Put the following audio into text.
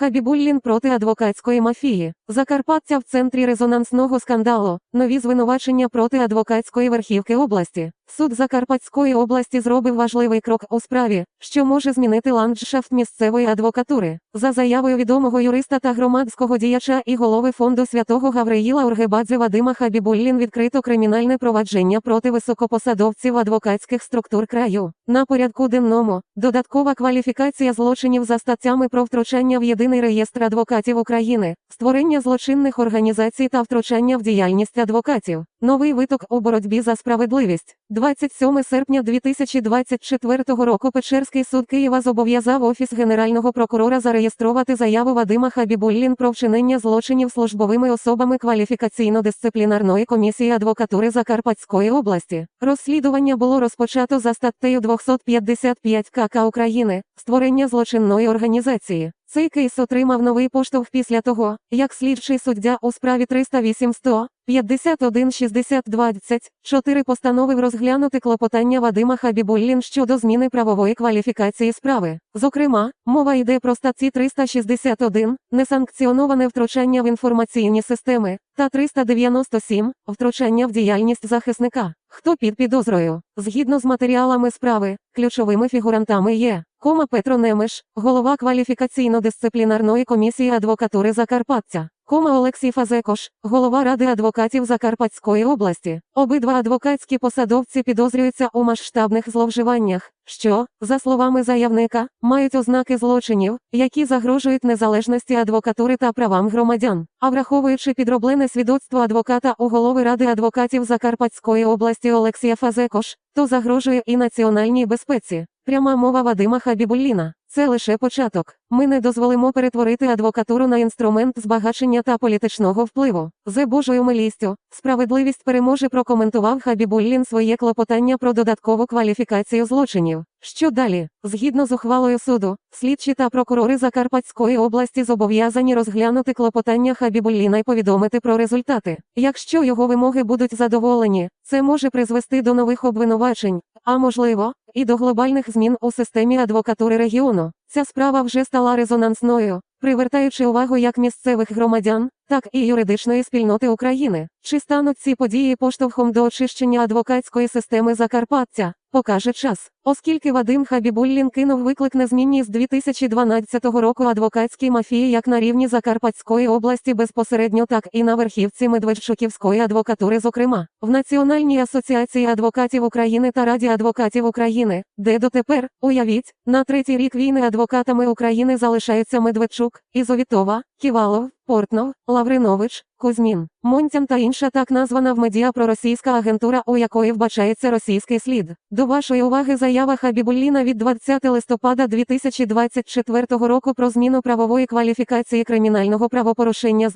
Хабібуллін проти адвокатської мафії. Закарпаття в центрі резонансного скандалу. Нові звинувачення проти адвокатської верхівки області. Суд Закарпатської області зробив важливий крок у справі, що може змінити ландшафт місцевої адвокатури. За заявою відомого юриста та громадського діяча і голови фонду святого Гавриїла Ургебадзе Вадима Хабібуллін відкрито кримінальне провадження проти високопосадовців адвокатських структур краю. На порядку денному додаткова кваліфікація злочинів за статтями про втручання в єдиний реєстр адвокатів України, створення злочинних організацій та втручання в діяльність адвокатів. Новий виток у боротьбі за справедливість. 27 серпня 2024 року Печерський суд Києва зобов'язав Офіс Генерального прокурора зареєструвати заяву Вадима Хабібуллін про вчинення злочинів службовими особами кваліфікаційно-дисциплінарної комісії адвокатури Закарпатської області. Розслідування було розпочато за статтею 255 КК України створення злочинної організації. Цей кейс отримав новий поштовх після того, як слідчий суддя у справі 308 100 51 60 24 постановив розглянути клопотання Вадима Хабібуллін щодо зміни правової кваліфікації справи. Зокрема, мова йде про статті 361 несанкціоноване втручання в інформаційні системи та 397 втручання в діяльність захисника. Хто під підозрою? Згідно з матеріалами справи, ключовими фігурантами є Кома Петро Немеш, голова кваліфікаційно-дисциплінарної комісії адвокатури Закарпаття. Кома Олексій Фазекош, голова Ради адвокатів Закарпатської області. Обидва адвокатські посадовці підозрюються у масштабних зловживаннях, що, за словами заявника, мають ознаки злочинів, які загрожують незалежності адвокатури та правам громадян. А враховуючи підроблене свідоцтво адвоката у голови Ради адвокатів Закарпатської області Олексія Фазекош, то загрожує і національній безпеці. Пряма мова Вадима Хабібулліна. Це лише початок. Ми не дозволимо перетворити адвокатуру на інструмент збагачення та політичного впливу. За Божою милістю, справедливість переможе прокоментував Хабібуллін своє клопотання про додаткову кваліфікацію злочинів. Що далі? Згідно з ухвалою суду, слідчі та прокурори Закарпатської області зобов'язані розглянути клопотання Хабібулліна і повідомити про результати. Якщо його вимоги будуть задоволені, це може призвести до нових обвинувачень, а можливо, і до глобальних змін у системі адвокатури регіону. Ця справа вже стала резонансною, привертаючи увагу як місцевих громадян, так і юридичної спільноти України. Чи стануть ці події поштовхом до очищення адвокатської системи Закарпаття? Покаже час. Оскільки Вадим Хабібуллін кинув виклик незмінній з 2012 року адвокатській мафії як на рівні Закарпатської області безпосередньо, так і на верхівці Медведчуківської адвокатури, зокрема, в Національній асоціації адвокатів України та Раді адвокатів України, де дотепер, уявіть, на третій рік війни адвокатами України залишаються Медведчук, Ізовітова, Ківалов, Портнов, Лавринович, Кузьмін, Монтян та інша так названа в медіа проросійська агентура, у якої вбачається російський слід. До вашої уваги заява Хабібулліна від 20 листопада 2024 року про зміну правової кваліфікації кримінального правопорушення з